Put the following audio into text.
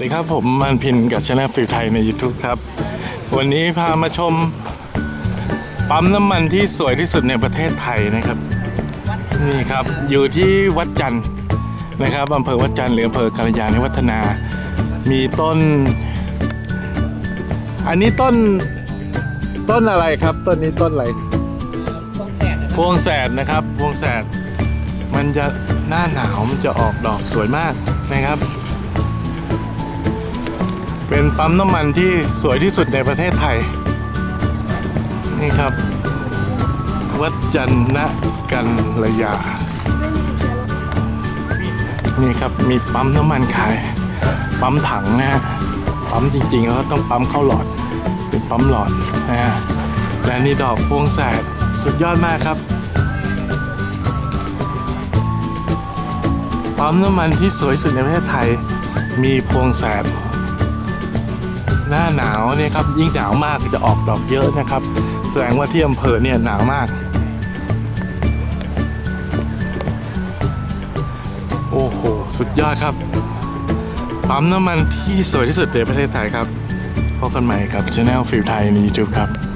ดีครับ ผมมันพินกับช anel ฟิลไทยใน YouTube ครับ วันนี้พามาชม ปั๊มน้ำมันที่สวยที่สุดในประเทศไทยนะครับ นี่ครับอยู่ที่วัดจันทร์นะครับอำเภอวัดจันทร์หรืออำเภอกาลยาณิวัฒนา มีต้น อันนี้ต้นต้นอะไรครับ ต้นนี้ต้นอะไรพวงแสดนะครับพวงแสดมันจะหน้าหนาวมันจะออกดอกสวยมากนะครับ เป็นปั๊มน้ำมันที่สวยที่สุดในประเทศไทย นี่ครับ วัดจันทกันระยา นี่ครับมีปั๊มน้ำมันขาย ปั๊มถังนะฮะ ปั๊มจริงๆเขาต้องปั๊มเข้าหลอด เป็นปั๊มหลอดนะฮะ และนี่ดอกพวงแสดสุดยอดมากครับ ปั๊มน้ำมันที่สวยสุดในประเทศไทย มีพวงแสด หน้าหนาวเนี่ยครับยิ่งหนาวมากจะออกดอกเยอะนะครับ แสดงว่าที่อำเภอเนี่ยหนาวมาก โอ้โห สุดยอดครับปั๊มน้ำมันที่สวยที่สุดในประเทศไทยครับพบกันใหม่กับช anel ฟิลไทยใน YouTube ครับ